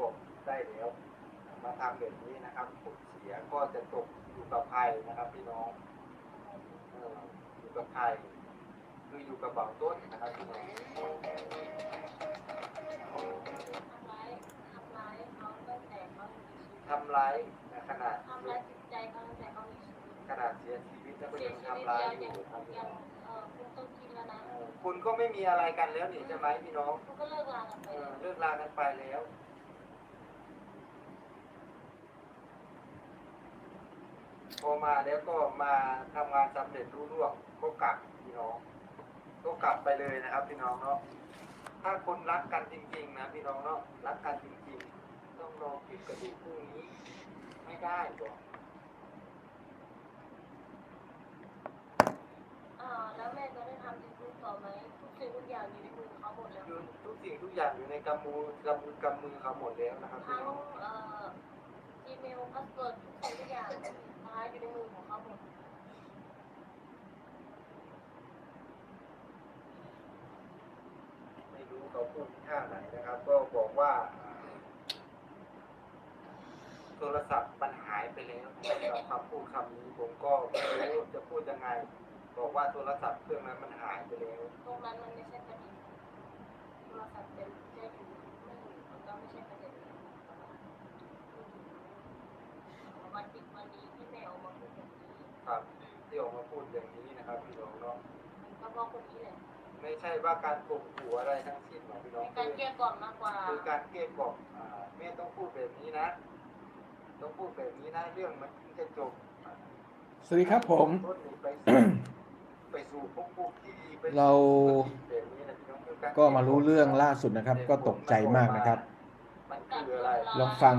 กบได้แล้ว มาทำแบบนี้นะครับผลเสียก็จะตกอยู่กับใครนะครับพี่น้องเอออยู่กับใครคืออยู่กับเบาต้นนะครับพี่น้องทำร้ายทำร้ายเขาตั้งแต่เขามีชีวิตทำร้ายขนาดทำร้ายจิตใจเขาตั้งแต่เขามีชีวิตขนาดเสียชีวิตแล้วก็เสียยังชีวิตทำร้ายแล้วอยังยู่ครับพี่ยัน้งองเออคุณต้องคิดแล้วนะเออคุณก็ไม่มีอะไรกันแล้วนี่ใช่ไหมพี่น้องคุณก็เลิกลากันไปเออแล้วเลิกลากันไปแล้ว พอมาแล้วก็มาทำงานสำเร็จรุ่ร่วงก็กลับพี่น้องก็กลับไปเลยนะครับ พี่น้องเนาะถ้าคนรักกันจริง ๆ นะพี่น้องเนาะรักกันจริง ๆ ต้องรอคลิปกระดูกพรุ่งนี้ ไม่ได้หรอกอ่าแล้วแม่จะได้ทำจริงๆต่อไหมทุกสิ่งทุกอย่างอยู่ในมือเขาหมดแล้วอยู่ทุกสิ่งทุกอย่างอยู่ในกำมือกำมือกำมือเขาหมดแล้วนะครับพี่ทั้งน้องเอ่อ Gmail พาสเวิร์ดทุกสิ่งทุกอย่าง นะคะอยู่ในมือของเขาหมดไม่รู้เขาพูดท่าไหนนะครับ ก็บอกว่า โทรศัพท์มันหายไปแล้วกับคำพูดคำนี้ผมก็ไม่รู้จะพูดยังไง บอกว่าโทรศัพท์เครื่องนั้นมันหายไปแล้วตรงนั้นมันไม่ใช่ประเด็นโทรศัพท์เป็นจะอยู่ไม่อยู่มันก็ไม่ใช่ประเด็นวัน ครับที่ออกมาพูดอย่างนี้นะครับพี่น้องเนาะก็เพราะคนนี้แหละไม่ใช่ว่าการข่มขู่อะไรทั้งสิ้นหรอกพี่น้องเป็นการเกลี้ยกล่อมมากกว่าคือการเกลี้ยกล่อมอ่าแม่ต้องพูดแบบนี้นะ ต้องพูดแบบนี้นะเรื่องมันถึงจะจบสวัสดีครับผมต้นนี้ไปสู่ไปสู่พวกพวกที่ดีไปสู่เราแบบนี้นะพี่น้องคือารก็มารู้เรื่องล่าสุดนะครับ ก็ตกใจมากนะครับมันคืออะไรลองฟัง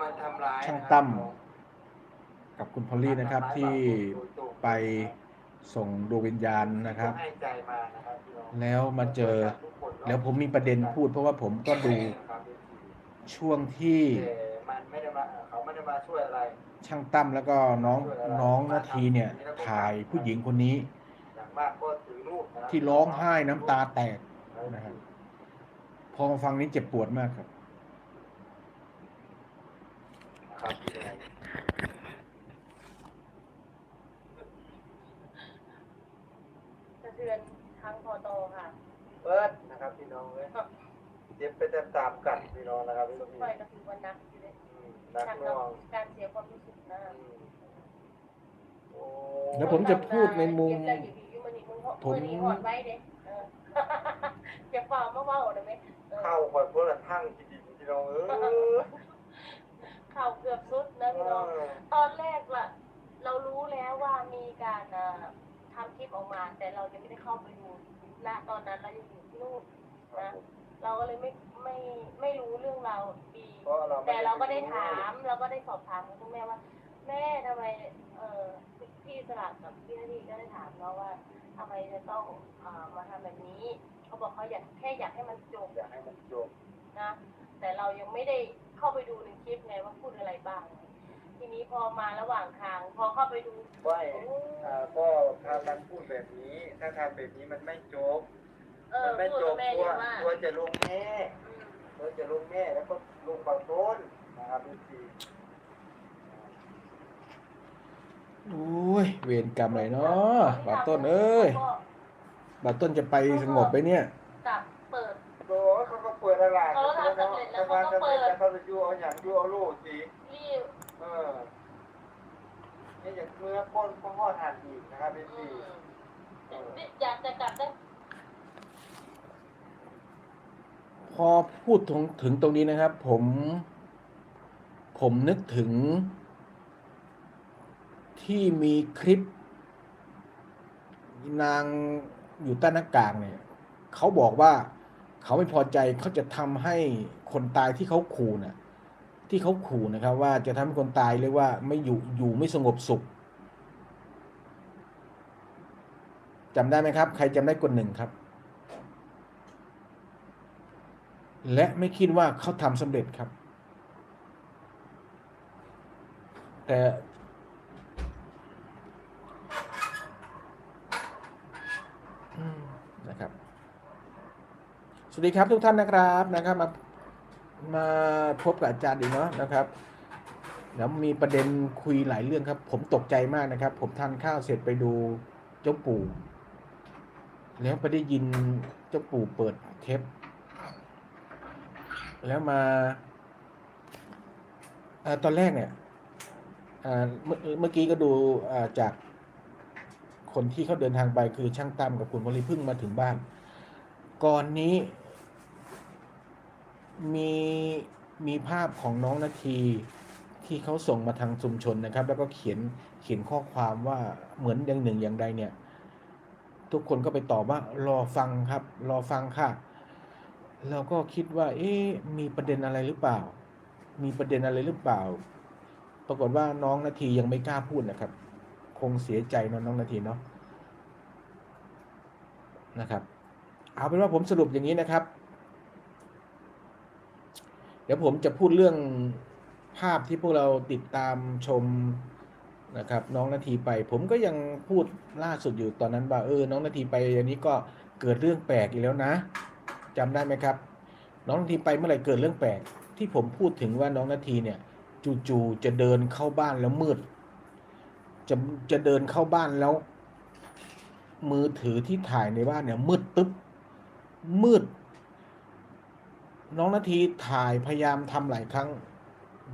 มันทำร้ายช่างตั้ม กับคุณพอลลี่นะครับที่ไปส่งดวงวิญญาณนะครับให้ใจมานะครับพี่น้องแล้วมาเจอ แล้วผมมีประเด็นพูด เพราะว่าผมก็ดูช่วงที่แต่มันไม่ได้มาเขาไม่ได้มาช่วยอะไรช่างตั้มแล้วก็น้องน้องนาทีเนี่ยถ่ายผู้หญิงคนนี้อย่างมากก็ถือรูปนะครับที่ร้องไห้น้ำตาแตกนะครับพอมาฟังนี้เจ็บปวดมากครับ นะครับ สะเทือนทั้งพอโตค่ะ เปิดนะครับพี่น้องเลยเจ็บไปตามๆกันพี่น้องนะครับพี่สุน้ดองไฟก็คือวันนักอยู่เลยอืมนักการหน่วงการเสียความรู้สึกนะอืมโอ้เดี๋ยวผมจะพูดในมุมผมมือนี้หอดไว้เด้เออจะเปล่ามาเว้าได้ไหมเออเข้าคอยเพื่อทั้งจริงๆพี่น้องเออเข่าเกือบสุดนะพี่น้อง ตอนแรกล่ะ เรารู้แล้วว่ามีการเอ่อทำคลิปออกมา แต่เรายังไม่ได้เข้าไปดู ณตอนนั้นเรายังอยู่ที่นู่นนะเราก็เลยไม่ไม่ไม่รู้เรื่องราวดีเพราะเราม่แต่เราก็ได้ถามเราก็ได้สอบถามคุณแม่ว่า แม่ทำไมเออพี่สลัดกับพี่นาทีก็ได้ถามเนาะว่าทำไมจะต้องเอ่อมาทำแบบนี้ เขาบอกเขาอยากแค่อยากให้มันจบอยากให้มันจบนะ แต่เรายังไม่ได้เข้าไปดูในคลิปไงว่าพูดอะไรบ้าง ทีนี้พอมาระหว่างทาง พอเข้าไปดูว่าโอ้อ่าก็ถ้ามันพูดแบบนี้ ถ้าทำแบบนี้มันไม่จบ เออมันไม่พูดจกับบแม่ตัอวยู่ว่าตัวจะลงแม่อืมตัวจะลงแม่แล้วก็ลงฝั่งโน้นนะครับพี่ทีโอ้ยเวรกรรมอะไรเนาะบาต้นเอ้ยก็บาต้นจะไปสงบไปเนี่ยจับเปิด โอ้เขาก็เปิดอะไรเขาทำสำเร็จแล้วเขาก็เปิดเขาจะยูเอาอย่างยูเอาลูกสิ รีบ เออนี่อย่างเมื่อก้นก็ห่อทานอีกนะครับพี่อืทีมอยากจะกลับได้พอพูดถึงถึงตรงนี้นะครับ ผม ผมนึกถึง ที่มีคลิป นางอยู่ใต้หน้ากากเนี่ยเขาบอกว่าเขาไม่พอใจเขาจะทำให้คนตายที่เขาขู่น่ะ ที่เขาขู่นะครับ ว่าจะทำให้คนตายเรียกว่าไม่อยู่อยู่ไม่สงบสุขจำได้ไหมครับ ใครจำได้กดหนึ่งครับ และไม่คิดว่าเขาทำสำเร็จครับ แต่นะครับ สวัสดีครับทุกท่านนะครับนะครับมา มาพบกับอาจารย์อีกเนาะนะครับแล้วมีประเด็นคุยหลายเรื่องครับ ผมตกใจมากนะครับ ผมทานข้าวเสร็จไปดูเจ้าปู่ แล้วไปได้ยินเจ้าปู่เปิดเทปแล้วมาอตอนแรกเนี่ยเมื่อกี้ก็ดูจากคนที่เขาเดินทางไปคือช่างตั้มกับคุณวลีพึ่งมาถึงบ้าน ก่อนนี้ มีมีภาพของน้องนาทีที่เขาส่งมาทางชุมชนนะครับ แล้วก็เขียนเขียนข้อความว่าเหมือนอย่างหนึ่งอย่างใดเนี่ย ทุกคนก็ไปตอบว่ารอฟังครับ รอฟังค่ะเราก็คิดว่า เอ๊ะมีประเด็นอะไรหรือเปล่า มีประเด็นอะไรหรือเปล่า ปรากฏว่าน้องนาทียังไม่กล้าพูดนะครับ คงเสียใจนะน้องนาทีเนาะนะครับ เอาเป็นว่าผมสรุปอย่างนี้นะครับ เดี๋ยวผมจะพูดเรื่องภาพที่พวกเราติดตามชมนะครับ น้องนาทีไป ผมก็ยังพูดล่าสุดอยู่ตอนนั้นว่าเออ น้องนาทีไปอันนี้ก็เกิดเรื่องแปลกอีกแล้วนะจำได้ไหมครับ น้องนาทีไปเมื่อไหร่เกิดเรื่องแปลก ที่ผมพูดถึงว่าน้องนาทีเนี่ย จู่ๆจะเดินเข้าบ้านแล้วมืด จะจะเดินเข้าบ้านแล้ว มือถือที่ถ่ายในบ้านเนี่ยมืดตึ๊บมืด น้องนาทีถ่ายพยายามทำหลายครั้ง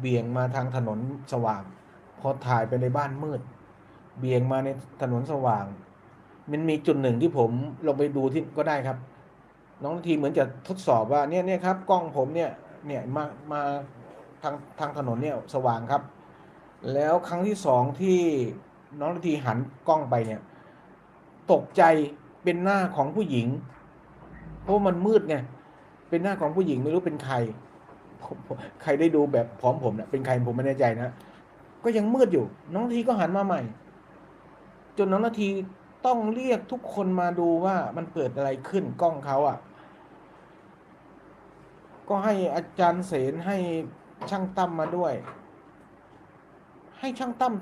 เบี่ยงมาทางถนนสว่าง พอถ่ายไปในบ้านมืด เบี่ยงมาในถนนสว่าง มันมีจุดหนึ่งที่ผมลงไปดูที่ก็ได้ครับ น้องนาทีเหมือนจะทดสอบว่าเนี่ยเนี่ยครับ กล้องผมเนี่ยเนี่ยมามาทางทางถนนเนี่ยสว่างครับ แล้วครั้งที่สองที่น้องนาทีหันกล้องไปเนี่ยตกใจเป็นหน้าของผู้หญิง เพราะมันมืดไง เป็นหน้าของผู้หญิงไม่รู้เป็นใครใครได้ดูแบบพร้อมผมเนี่ยเป็นใครผมไม่แน่ใจนะก็ยังมืดอยู่ น้องทีก็หันมาใหม่ จนน้องนาทีต้องเรียกทุกคนมาดูว่ามันเกิดอะไรขึ้นกล้องเขาอะ่ะ ก็ให้อาจารย์เสนให้ช่างตั้มมาด้วย ให้ช่างตั้ม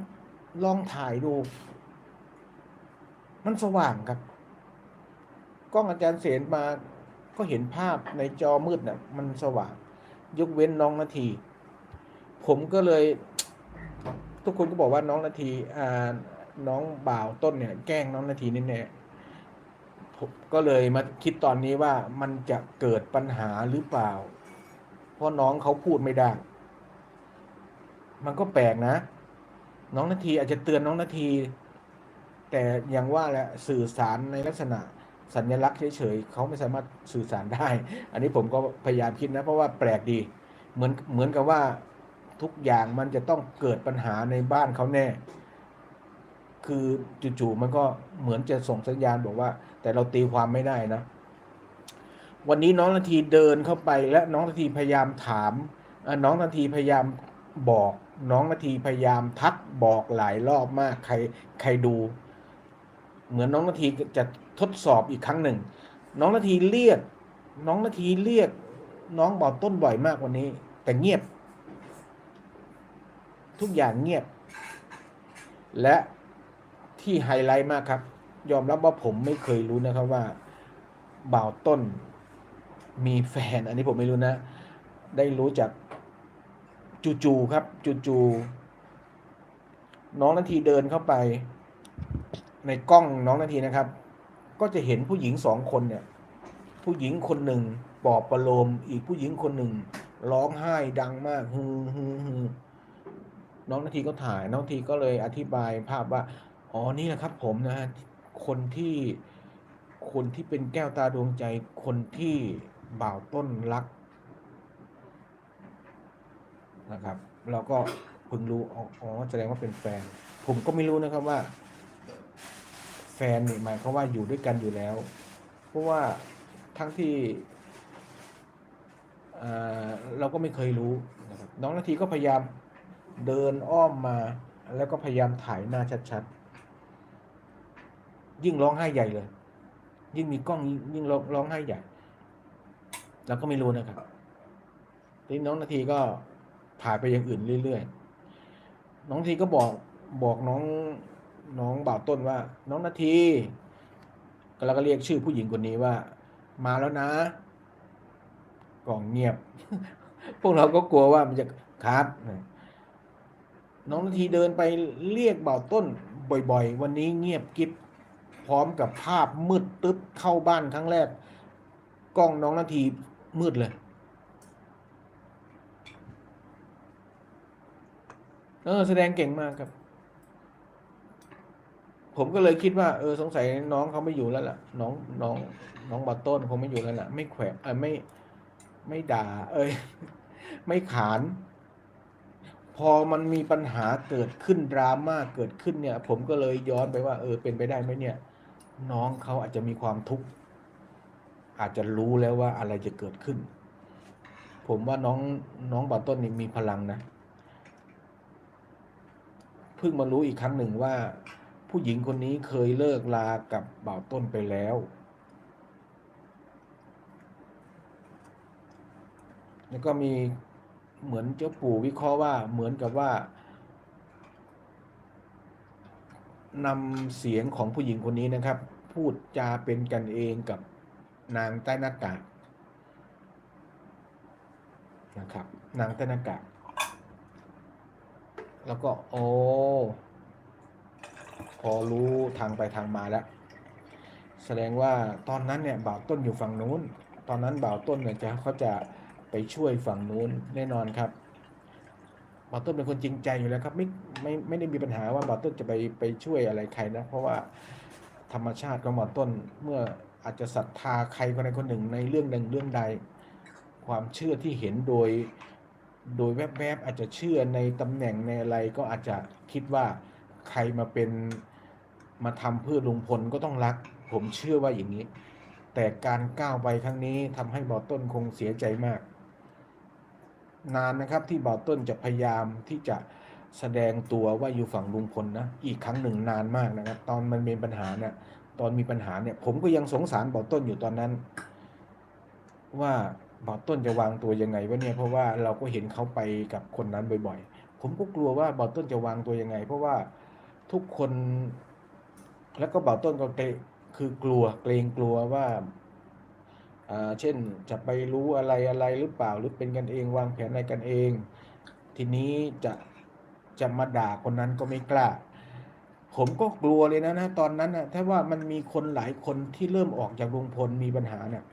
ลองถ่ายดู มันสว่างครับ กล้องอาจารย์เสนมา ก็เห็นภาพในจอมืดน่ะมันสว่าง ยกเว้นน้องนาที ผมก็เลย ทุกคนก็บอกว่าน้องนาทีอ่าน้องบ่าวต้นเนี่ย แกล้งน้องนาทีแน่ๆผมก็เลยมาคิดตอนนี้ว่ามันจะเกิดปัญหาหรือเปล่า เพราะน้องเขาพูดไม่ได้ มันก็แปลกนะ น้องนาทีอาจจะเตือนน้องนาที แต่อย่างว่าแหละสื่อสารในลักษณะ สัญลักษณ์เฉยๆเขาไม่สามารถสื่อสารได้ อันนี้ผมก็พยายามคิดนะ เพราะว่าแปลกดี เหมือนเหมือนกับว่าทุกอย่างมันจะต้องเกิดปัญหาในบ้านเขาแน่ คือจู่ๆมันก็เหมือนจะส่งสัญญาณบอกว่า แต่เราตีความไม่ได้นะ วันนี้น้องนาทีเดินเข้าไปและน้องนาทีพยายามถาม น้องนาทีพยายามบอก น้องนาทีพยายามทักบอกหลายรอบมาก ใครใครดู เหมือนน้องนาทีจะทดสอบอีกครั้งหนึ่ง น้องนาทีเรียก น้องนาทีเรียก น้องบอกต้นบ่อยมากวันนี้ แต่เงียบ ทุกอย่างเงียบ และที่ไฮไลท์มากครับ ยอมรับว่าผมไม่เคยรู้นะครับว่าบ่าวต้นมีแฟน อันนี้ผมไม่รู้นะ ได้รู้จากจูๆครับจูๆน้องนาทีเดินเข้าไป ในกล้องน้องนาทีนะครับ ก็จะเห็นผู้หญิงสองคนเนี่ย ผู้หญิงคนหนึ่งปอบประโลมอีกผู้หญิงคนหนึ่ง ร้องไห้ดังมากฮือฮือฮือน้องนาทีก็ถ่ายน้องนาทีก็เลยอธิบายภาพว่า อ๋อนี่แหละครับ ผมนะคนที่คนที่เป็นแก้วตาดวงใจคนที่บ่าวต้นรักนะครับ เราก็เพิ่งรู้อ๋อแสดงว่าเป็นแฟน ผมก็ไม่รู้นะครับว่า แฟนนี่หมายความว่าอยู่ด้วยกันอยู่แล้ว เพราะว่าทั้งที่เราก็ไม่เคยรู้นะครับน้องนาทีก็พยายามเดินอ้อมมา แล้วก็พยายามถ่ายหน้าชัดๆ ยิ่งร้องไห้ใหญ่เลย ยิ่งมีกล้องยิ่งร้องร้องไห้ใหญ่เราก็ไม่รู้นะครับทีน้องนาทีก็ถ่ายไปอย่างอื่นเรื่อยๆ น้องนาทีก็บอกบอกน้อง น้องบ่าวต้นว่า น้องนาทีก็แล้วก็เรียกชื่อผู้หญิงคนนี้ว่า มาแล้วนะกล่องเงียบ พวกเราก็กลัวว่ามันจะครับน้องนาทีเดินไปเรียกเบาต้น บ่อย ๆ วันนี้เงียบกิบพร้อมกับภาพมืดตึ๊บเข้าบ้านครั้งแรก กล้องน้องนาทีมืดเลย เออ แสดงเก่งมากครับ ผมก็เลยคิดว่าเออสงสัยน้องเขาไม่อยู่แล้วล่ะ น้องน้องน้องบาต้นคงไม่อยู่แล้วล่ะ ไม่แขวะเออไม่ไม่ด่า เอ้ยไม่ขาน พอมันมีปัญหาเกิดขึ้นดราม่าเกิดขึ้นเนี่ย ผมก็เลยย้อนไปว่า เออ เป็นไปได้ไหมเนี่ย น้องเขาอาจจะมีความทุกข์อาจจะรู้แล้วว่าอะไรจะเกิดขึ้น ผมว่าน้องน้องบาต้นนี่มีพลังนะเพิ่งมารู้อีกครั้งหนึ่งว่า ผู้หญิงคนนี้เคยเลิกลากับบ่าวต้นไปแล้ว แล้วก็มีเหมือนเจ้าปู่วิเคราะห์ว่าเหมือนกับว่านำเสียงของผู้หญิงคนนี้นะครับ พูดจาเป็นกันเองกับนางใต้หน้ากากนะครับนางใต้หน้ากากแล้วก็โอ้ พอรู้ทางไปทางมาแล้ว แสดงว่าตอนนั้นเนี่ยบ่าวต้นอยู่ฝั่งนู้น ตอนนั้นบ่าวต้นเนี่ยจะเขาจะไปช่วยฝั่งนู้นแน่นอนครับบ่าวต้นเป็นคนจริงใจอยู่แล้วครับไม่ไม่ไม่ได้มีปัญหาว่าบ่าวต้นจะไปไปช่วยอะไรใครนะเพราะว่าธรรมชาติของบ่าวต้นเมื่ออาจจะศรัทธาใครคนใดคนหนึ่งในเรื่องหนึ่งเรื่องใด ความเชื่อที่เห็นโดยโดยแวบๆอาจจะเชื่อในตำแหน่งในอะไรก็อาจจะคิดว่า ใครมาเป็นมาทำเพื่อลุงพลก็ต้องรัก ผมเชื่อว่าอย่างนี้ แต่การก้าวไปครั้งนี้ทำให้บ่อต้นคงเสียใจมาก นานนะครับที่บ่อต้นจะพยายามที่จะแสดงตัวว่าอยู่ฝั่งลุงพลนะ อีกครั้งหนึ่งนานมากนะครับ ตอนมันมีปัญหาเนี่ยตอนมีปัญหาเนี่ย ผมก็ยังสงสารบ่อต้นอยู่ตอนนั้น ว่าบ่าวต้นจะวางตัวยังไงวะเนี่ยเพราะว่าเราก็เห็นเขาไปกับคนนั้นบ่อย ๆ ผมก็กลัวว่าบ่าวต้นจะวางตัวยังไง เพราะว่า ทุกคน แล้วก็บ่าวต้นก็เกรคือกลัวเกรงกลัวว่าเช่นจะไปรู้อะไรอะไรหรือเปล่าหรือเป็นกันเองวางแผนอะไรกันเอง ทีนี้จะจะมาด่าคนนั้นก็ไม่กล้า ผมก็กลัวเลยนะนะตอนนั้นนะถ้าว่ามันมีคนหลายคนที่เริ่มออกจากลุงพลมีปัญหาเนี่ย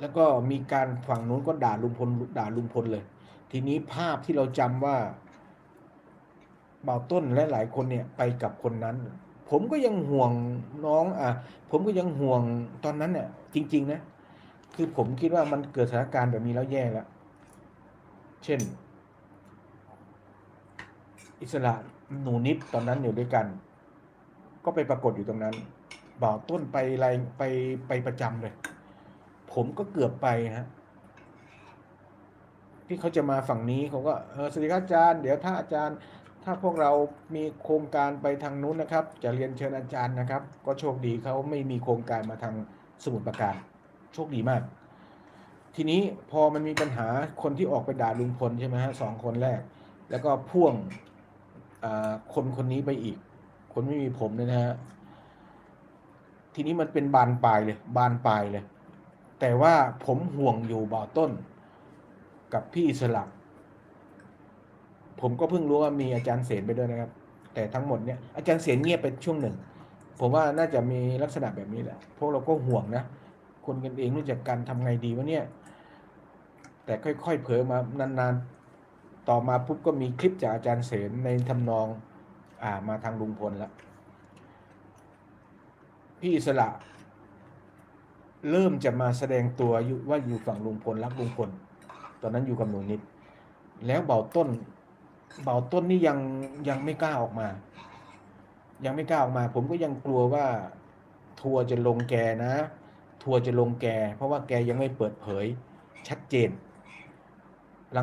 แล้วก็มีการฝั่งนู้นก็ด่าลุงพลด่าลุงพลเลย ทีนี้ภาพที่เราจำว่า บาต้นและหลายคนเนี่ยไปกับคนนั้น ผมก็ยังห่วงน้องอะผมก็ยังห่วงตอนนั้นเนี่ยจริง ๆ นะ คือผมคิดว่ามันเกิดสถานการณ์แบบนี้แล้วแย่แล้ว เช่น อิสระหนูนิดตอนนั้นอยู่ด้วยกัน ก็ไปปรากฏอยู่ตรงนั้น บ่าวต้นไปอะไรไปไปประจำเลย ผมก็เกือบไปฮะที่เขาจะมาฝั่งนี้เขาก็เออสวัสดีครับอาจารย์ เดี๋ยวถ้าอาจารย์ ถ้าพวกเรามีโครงการไปทางนู้นนะครับ จะเรียนเชิญอาจารย์นะครับ ก็โชคดีเขาไม่มีโครงการมาทางสมุทรปราการโชคดีมาก ทีนี้พอมันมีปัญหาคนที่ออกไปด่าลุงพลใช่ไหมฮะสองคนแรก แล้วก็พ่วงคนคนนี้ไปอีก คนไม่มีผมเนี่ยนะฮะทีนี้มันเป็นบานปลายเลย บานปลายเลย แต่ว่าผมห่วงอยู่บ่อต้น กับพี่อิสระ ผมก็เพิ่งรู้ว่ามีอาจารย์เสนไปด้วยนะครับ แต่ทั้งหมดเนี่ยอาจารย์เสนเงียบไปช่วงหนึ่ง ผมว่าน่าจะมีลักษณะแบบนี้แหละพวกเราก็ห่วงนะคนกันเองรู้จักกันทำไงดีวะเนี่ย แต่ค่อยๆเผยมานานๆ ต่อมาปุ๊บก็มีคลิปจากอาจารย์เสนในทำนองอ่ามาทางลุงพลแล้วพี่อิสระเริ่มจะมาแสดงตัวอยู่ว่าอยู่ฝั่งลุงพลรักลุงพล ตอนนั้นอยู่กับหนูนิด แล้วเบาต้น เบาต้นนี่ยังยังไม่กล้าออกมา ยังไม่กล้าออกมา ผมก็ยังกลัวว่า ทัวร์จะลงแกนะ ทัวร์จะลงแก เพราะว่าแกยังไม่เปิดเผย ชัดเจน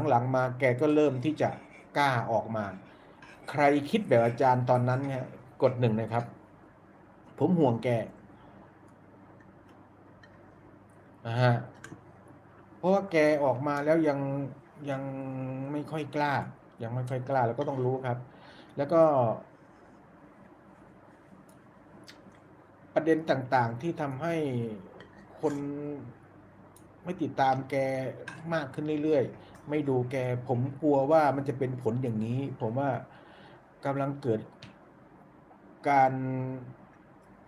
หลังๆมาแกก็เริ่มที่จะกล้าออกมา ใครคิดแบบอาจารย์ตอนนั้นเนี่ยกดหนึ่งนะครับ ผมห่วงแกนะฮะเพราะว่าแกออกมาแล้วยังยังไม่ค่อยกล้า ยังไม่ค่อยกล้าแล้วก็ต้องรู้ครับ แล้วก็ ประเด็นต่างๆที่ทำให้คนไม่ติดตามแกมากขึ้นเรื่อยๆ ไม่ดูแกผมกลัวว่ามันจะเป็นผลอย่างนี้ ผมว่ากำลังเกิดการ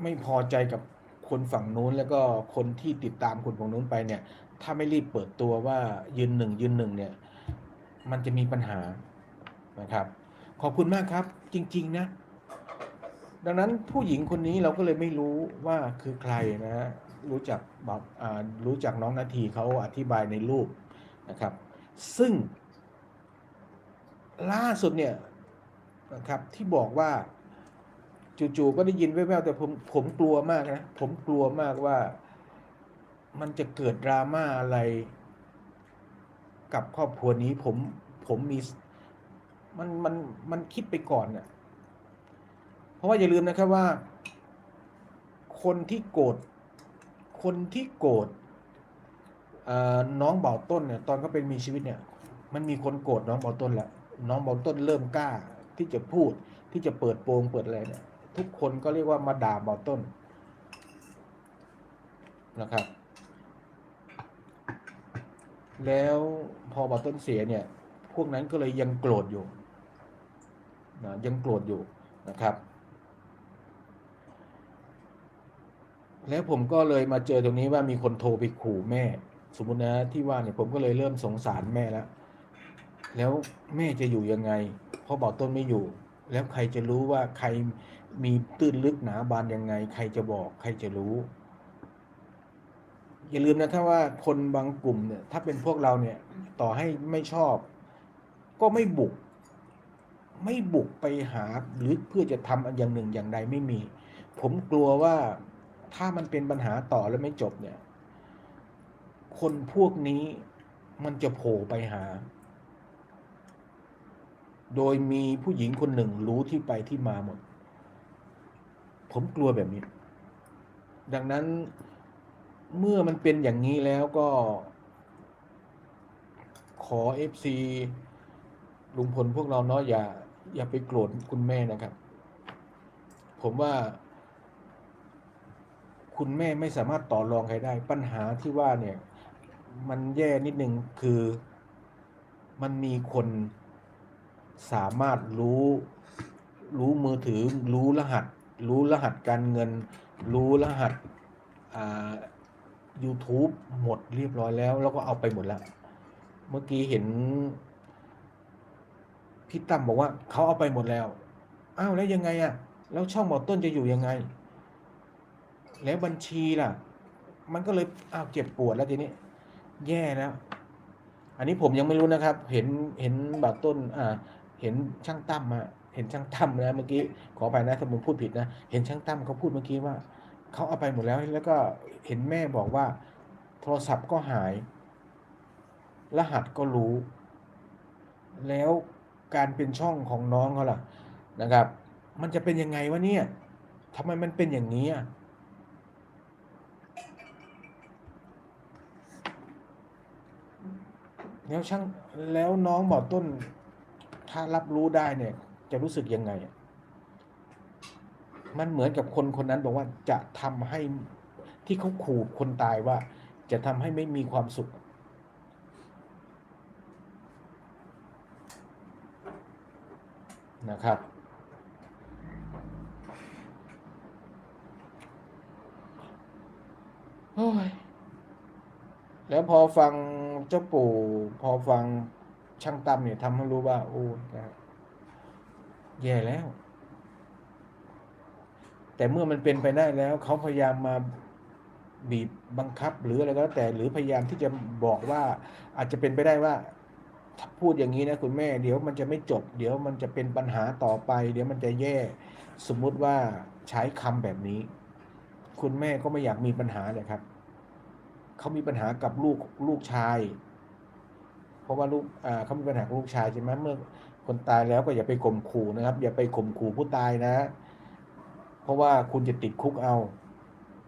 ไม่พอใจกับคนฝั่งนู้น แล้วก็คนที่ติดตามคนฝั่งนู้นไปเนี่ย ถ้าไม่รีบเปิดตัวว่ายืนหนึ่งยืนหนึ่งเนี่ย มันจะมีปัญหา นะครับ ขอบคุณมากครับจริง ๆ นะ ดังนั้นผู้หญิงคนนี้เราก็เลยไม่รู้ว่าคือใครนะฮะรู้จักบอกอรู้จักน้องนาทีเขาอธิบายในรูปนะครับ ซึ่ง ล่าสุดเนี่ยนะครับที่บอกว่าจู่ๆก็ได้ยินแว่วๆแต่ผมผมกลัวมากนะ ผมกลัวมากว่ามันจะเกิดดราม่าอะไร กับครอบครัวนี้ผมผมมี มันมันมันคิดไปก่อนน่ะเพราะว่าอย่าลืมนะครับว่า คนที่โกรธคนที่โกรธน้องเบาต้นเนี่ย ตอนเขาเป็นมีชีวิตเนี่ย มันมีคนโกรธน้องเบาต้นแหล้วน้องเบาต้นเริ่มกล้าที่จะพูดที่จะเปิดโปงเปิดอะไรเนี่ย ทุกคนก็เรียกว่ามาด่าเบาต้นนะครับ แล้วพอเบาต้นเสียเนี่ย พวกนั้นก็เลยยังโกรธอยู่ นะยังโกรธอยู่นะครับ แล้วผมก็เลยมาเจอตรงนี้ว่ามีคนโทรไปขู่แม่ สมมตินะที่ว่าเนี่ยผมก็เลยเริ่มสงสารแม่แล้ว แล้วแม่จะอยู่ยังไงเพราะบอกต้นไม่อยู่ แล้วใครจะรู้ว่าใครมีตื้นลึกหนาบานยังไง ใครจะบอกใครจะรู้ อย่าลืมนะครับว่าคนบางกลุ่มเนี่ย ถ้าเป็นพวกเราเนี่ย ต่อให้ไม่ชอบ ก็ไม่บุก ไม่บุกไปหาหรือเพื่อจะทำอย่างหนึ่งอย่างใดไม่มี ผมกลัวว่าถ้ามันเป็นปัญหาต่อแล้วไม่จบเนี่ย คนพวกนี้มันจะโผล่ไปหา โดยมีผู้หญิงคนหนึ่งรู้ที่ไปที่มาหมด ผมกลัวแบบนี้ ดังนั้นเมื่อมันเป็นอย่างนี้แล้วก็ขอเอฟซีลุงพลพวกเราเนาะอย่า อย่าไปโกรธคุณแม่นะครับ ผมว่า คุณแม่ไม่สามารถต่อรองใครได้ ปัญหาที่ว่าเนี่ย มันแย่นิดนึงคือมันมีคนสามารถรู้ รู้มือถือ รู้รหัส รู้รหัสการเงิน รู้รหัสอ่า YouTube หมดเรียบร้อยแล้ว แล้วก็เอาไปหมดแล้ว เมื่อกี้เห็น พี่ตั้มบอกว่าเขาเอาไปหมดแล้วอ้าวแล้วยังไงอะแล้วช่องหมอต้นจะอยู่ยังไง แล้วบัญชีล่ะ มันก็เลยอ้าวเจ็บปวดแล้วทีนี้ แย่แล้ว อันนี้ผมยังไม่รู้นะครับ เห็นเห็นบาต้น อ่า เห็นช่างตั้มมาเห็นช่างตั้มนะเมื่อกี้ขอไปนะถ้าผมพูดผิดนะเห็นช่างตั้มเขาพูดเมื่อกี้ว่าเขาเอาไปหมดแล้วแล้วก็เห็นแม่บอกว่า โทรศัพท์ก็หาย รหัสก็รู้ แล้ว การเป็นช่องของน้องเขาล่ะนะครับ มันจะเป็นยังไงวะเนี่ยทำไมมันเป็นอย่างนี้อะแล้วช่างแล้วน้องบอกต้น ถ้ารับรู้ได้เนี่ย จะรู้สึกยังไงอะมันเหมือนกับคนคนนั้นบอกว่าจะทำให้ที่เขาขู่คนตายว่า จะทำให้ไม่มีความสุข นะครับโอ้ยแล้วพอฟังเจ้าปู่ พอฟังช่างตั้มเนี่ยทำให้รู้ว่า โอ้นะแย่แล้ว แต่เมื่อมันเป็นไปได้แล้ว เขาพยายามมาบีบบังคับหรืออะไรก็แล้วแต่ หรือพยายามที่จะบอกว่าอาจจะเป็นไปได้ว่า พูดอย่างนี้นะคุณแม่ เดี๋ยวมันจะไม่จบ เดี๋ยวมันจะเป็นปัญหาต่อไป เดี๋ยวมันจะแย่ สมมุติว่าใช้คำแบบนี้ คุณแม่ก็ไม่อยากมีปัญหาเลยครับเขามีปัญหากับลูกลูกชาย เพราะว่าลูกเขามีปัญหากับลูกชายใช่ไหมเมื่อคนตายแล้วก็อย่าไปข่มขู่นะครับ อย่าไปข่มขู่ผู้ตายนะ เพราะว่าคุณจะติดคุกเอา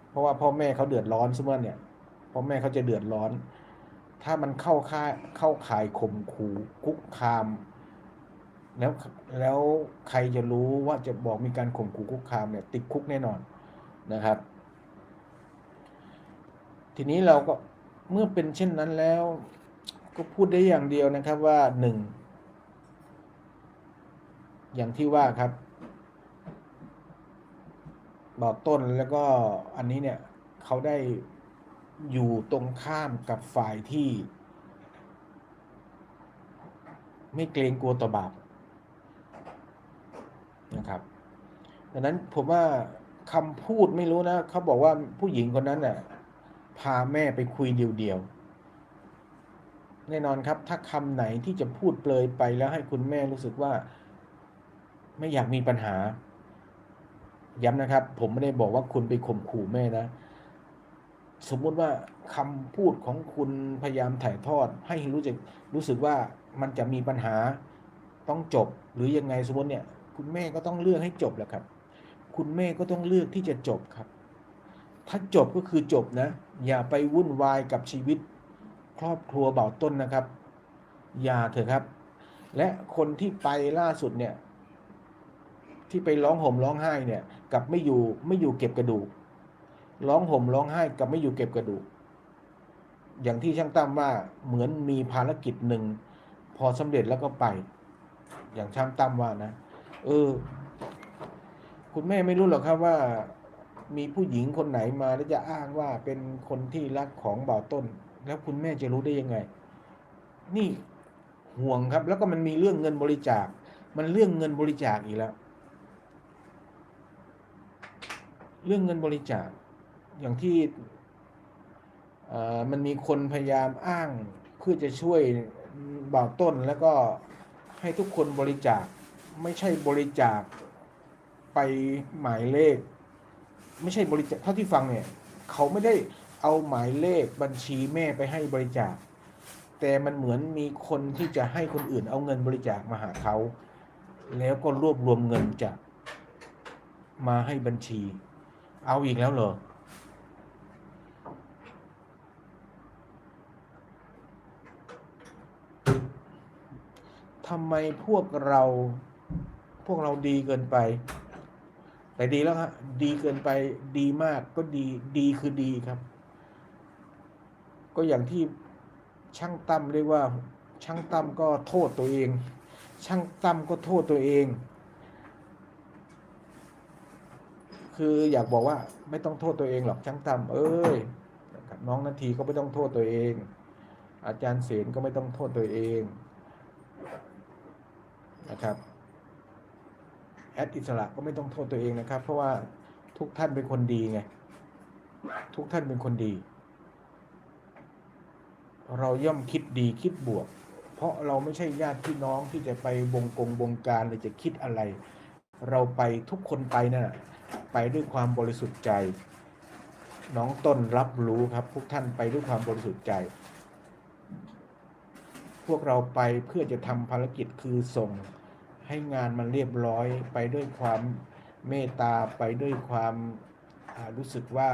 เพราะว่าพ่อแม่เขาเดือดร้อนสมมติเนี่ยพ่อแม่เขาจะเดือดร้อน ถ้ามันเข้าค่าเข้าข่ายข่มขู่คุกคาม แล้วแล้วใครจะรู้ว่าจะบอกมีการข่มขู่คุกคามเนี่ย ติดคุกแน่นอนนะครับ ทีนี้เราก็เมื่อเป็นเช่นนั้นแล้ว ก็พูดได้อย่างเดียวนะครับว่าหนึ่งอย่างที่ว่าครับบอกต้นแล้วก็อันนี้เนี่ยเขาได้ อยู่ตรงข้ามกับฝ่ายที่ ไม่เกรงกลัวต่อบาปนะครับดังนั้นผมว่าคำพูดไม่รู้นะเขาบอกว่าผู้หญิงคนนั้นน่ะพาแม่ไปคุยเดียวๆแน่นอนครับ ถ้าคำไหนที่จะพูดเปลยไปแล้วให้คุณแม่รู้สึกว่า ไม่อยากมีปัญหาย้ำนะครับ ผมไม่ได้บอกว่าคุณไปข่มขู่แม่นะ สมมุติว่าคำพูดของคุณพยายามถ่ายทอด ให้รู้จักรู้สึกว่ามันจะมีปัญหาต้องจบหรือยังไงสมมติเนี่ย คุณแม่ก็ต้องเลือกให้จบแหละครับ คุณแม่ก็ต้องเลือกที่จะจบครับ ถ้าจบก็คือจบนะ อย่าไปวุ่นวายกับชีวิต ครอบครัวเบาต้นนะครับ อย่าเถอะครับ และคนที่ไปล่าสุดเนี่ย ที่ไปร้องห่มร้องไห้เนี่ย กับไม่อยู่ไม่อยู่เก็บกระดูก ร้องห่มร้องไห้กับไม่อยู่เก็บกระดูก อย่างที่ช่างตั้มว่าเหมือนมีภารกิจหนึ่ง พอสำเร็จแล้วก็ไป อย่างช่างตั้มว่านะ เออ คุณแม่ไม่รู้หรอกครับว่า มีผู้หญิงคนไหนมาแล้วจะอ้างว่าเป็นคนที่รักของบ่าวต้น แล้วคุณแม่จะรู้ได้ยังไง นี่ห่วงครับ แล้วก็มันมีเรื่องเงินบริจาค มันเรื่องเงินบริจาคอีกแล้ว เรื่องเงินบริจาค อย่างที่มันมีคนพยายามอ้างเพื่อจะช่วยบ่าวต้นแล้วก็ให้ทุกคนบริจาคไม่ใช่บริจาคไปหมายเลข ไม่ใช่บริจาคเท่าที่ฟังเนี่ย เขาไม่ได้เอาหมายเลขบัญชีแม่ไปให้บริจาค แต่มันเหมือนมีคนที่จะให้คนอื่นเอาเงินบริจาคมาหาเขา แล้วก็รวบรวมเงินจากมาให้บัญชี เอาอีกแล้วเหรอ ทำไมพวกเราพวกเราดีเกินไป แต่ดีแล้วฮะดีเกินไปดีมากก็ดีดีคือดีครับ ก็อย่างที่ช่างตั้มเรียกว่า ช่างตั้มก็โทษตัวเอง ช่างตั้มก็โทษตัวเอง คืออยากบอกว่าไม่ต้องโทษตัวเองหรอกช่างตั้มเอ้ยน้องนาทีก็ไม่ต้องโทษตัวเอง อาจารย์เสนก็ไม่ต้องโทษตัวเอง นะครับแอดอิสระก็ไม่ต้องโทษตัวเองนะครับ เพราะว่าทุกท่านเป็นคนดีไงทุกท่านเป็นคนดี เราย่อมคิดดีคิดบวก เพราะเราไม่ใช่ญาติพี่น้องที่จะไปบงกงบงการหรือจะคิดอะไร เราไปทุกคนไปนะ่ะไปด้วยความบริสุทธิ์ใจ น้องต้นรับรู้ครับพวกท่านไปด้วยความบริสุทธิ์ใจ พวกเราไปเพื่อจะทำภารกิจคือส่ง ให้งานมันเรียบร้อยไปด้วยความเมตตาไปด้วยความรู้สึกว่า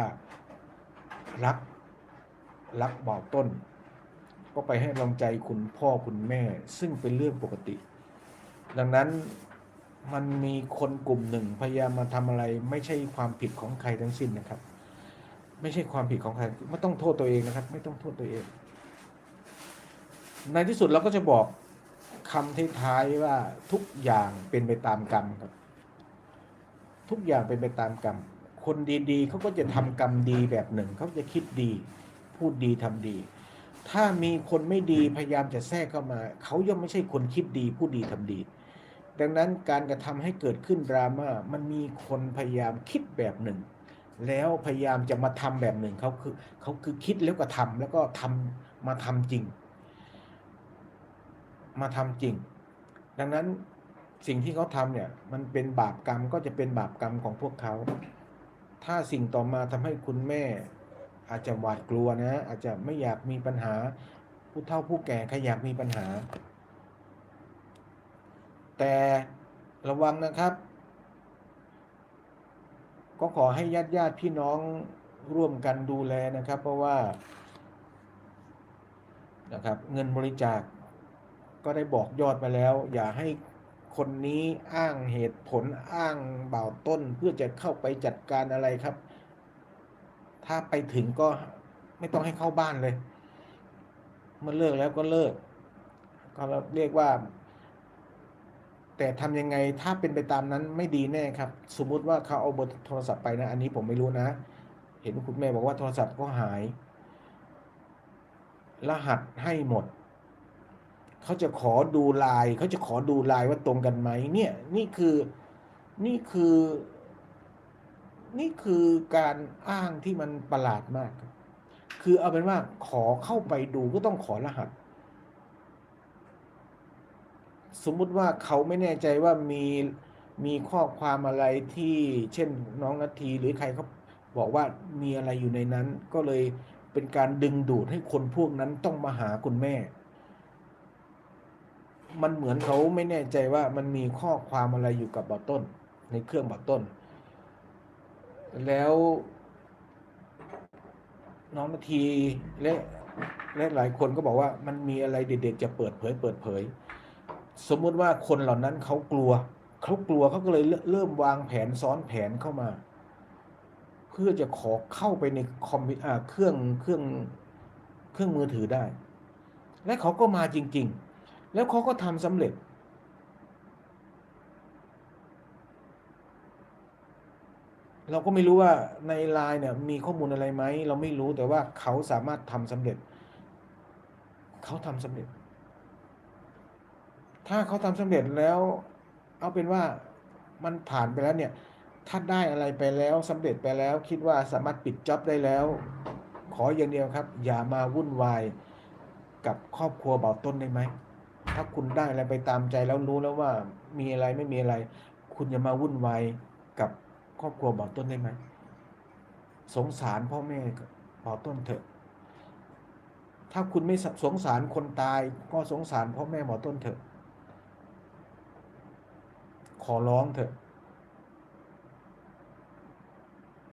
รักรักบ่าวต้น ก็ไปให้กำลังใจคุณพ่อคุณแม่ ซึ่งเป็นเรื่องปกติ ดังนั้นมันมีคนกลุ่มหนึ่งพยายามมาทำอะไร ไม่ใช่ความผิดของใครทั้งสิ้นนะครับ ไม่ใช่ความผิดของใครไม่ต้องโทษตัวเองนะครับ ไม่ต้องโทษตัวเอง ในที่สุดเราก็จะบอก คำท้ายว่าทุกอย่างเป็นไปตามกรรมครับ ทุกอย่างเป็นไปตามกรรม คนดีๆเขาก็จะทำกรรมดีแบบหนึ่งเขาจะคิดดี พูดดีทำดี ถ้ามีคนไม่ดีพยายามจะแทรกเข้ามา เขาย่อมไม่ใช่คนคิดดี พูดดีทำดี ดังนั้นการกระทำให้เกิดขึ้นดราม่ามันมีคนพยายามคิดแบบหนึ่ง แล้วพยายามจะมาทำแบบหนึ่งเขาคือเขาคือคิดแล้วก็ทำแล้วก็ทำมาทำจริง มาทำจริง ดังนั้นสิ่งที่เขาทำเนี่ย มันเป็นบาปกรรมก็จะเป็นบาปกรรมของพวกเขา ถ้าสิ่งต่อมาทำให้คุณแม่ อาจจะหวาดกลัวนะ อาจจะไม่อยากมีปัญหา ผู้เฒ่าผู้แก่ใครอยากมีปัญหา แต่ระวังนะครับ ก็ขอให้ญาติญาติพี่น้องร่วมกันดูแลนะครับ เพราะว่านะครับเงินบริจาค ก็ได้บอกยอดไปแล้ว อย่าให้คนนี้อ้างเหตุผลอ้างเบ่าต้นเพื่อจะเข้าไปจัดการอะไรครับ ถ้าไปถึงก็ไม่ต้องให้เข้าบ้านเลยเมื่อเลิกแล้วก็เลิกก็เรียกว่า แต่ทำยังไงถ้าเป็นไปตามนั้นไม่ดีแน่ครับ สมมุติว่าเขาเอาเบอร์โทรศัพท์ไปนะ อันนี้ผมไม่รู้นะ เห็นคุณแม่บอกว่าโทรศัพท์ก็หาย รหัสให้หมด เขาจะขอดูลน์เขาจะขอดูลน์ว่าตรงกันไหมเนี่ยนี่คือนี่คือ นี่คือการอ้างที่มันประหลาดมาก คือเอาเป็นว่าขอเข้าไปดูก็ต้องขอรหัส สมมุติว่าเขาไม่แน่ใจว่ามีมีข้อความอะไรที่เช่นน้องนาทีหรือใครเขาบอกว่ามีอะไรอยู่ในนั้น ก็เลยเป็นการดึงดูดให้คนพวกนั้นต้องมาหาคุณแม่ มันเหมือนเขาไม่แน่ใจว่ามันมีข้อความอะไรอยู่กับบัตต้น ในเครื่องบัตต้น แล้ว น้องนาทีและและหลายคนก็บอกว่ามันมีอะไรเด็ดๆจะเปิดเผยเปิดเผย สมมุติว่าคนเหล่านั้นเขากลัวเขากลัวเขาก็เลยเริ่มวางแผนซ้อนแผนเข้ามา เพื่อจะขอเข้าไปในคอมพิวอ่าเครื่องเครื่องเครื่องมือถือได้ และเขาก็มาจริง ๆ แล้วเขาก็ทำสำเร็จ เราก็ไม่รู้ว่าในไลน์เนี่ยมีข้อมูลอะไรไหม เราไม่รู้แต่ว่าเขาสามารถทำสำเร็จ เขาทำสำเร็จ ถ้าเขาทำสำเร็จแล้ว เอาเป็นว่ามันผ่านไปแล้วเนี่ย ถ้าได้อะไรไปแล้วสำเร็จไปแล้ว คิดว่าสามารถปิดจ็อบได้แล้ว ขออย่างเดียวครับ อย่ามาวุ่นวายกับครอบครัวเบาต้นได้ไหม ถ้าคุณได้อะไรไปตามใจแล้วรู้แล้วว่ามีอะไรไม่มีอะไร คุณอย่ามาวุ่นวายกับครอบครัวบ่อต้นได้ไหมสงสารพ่อแม่บ่อต้นเถอะ ถ้าคุณไม่สงสารคนตาย ก็สงสารพ่อแม่หมอต้นเถอะ ขอร้องเถอะ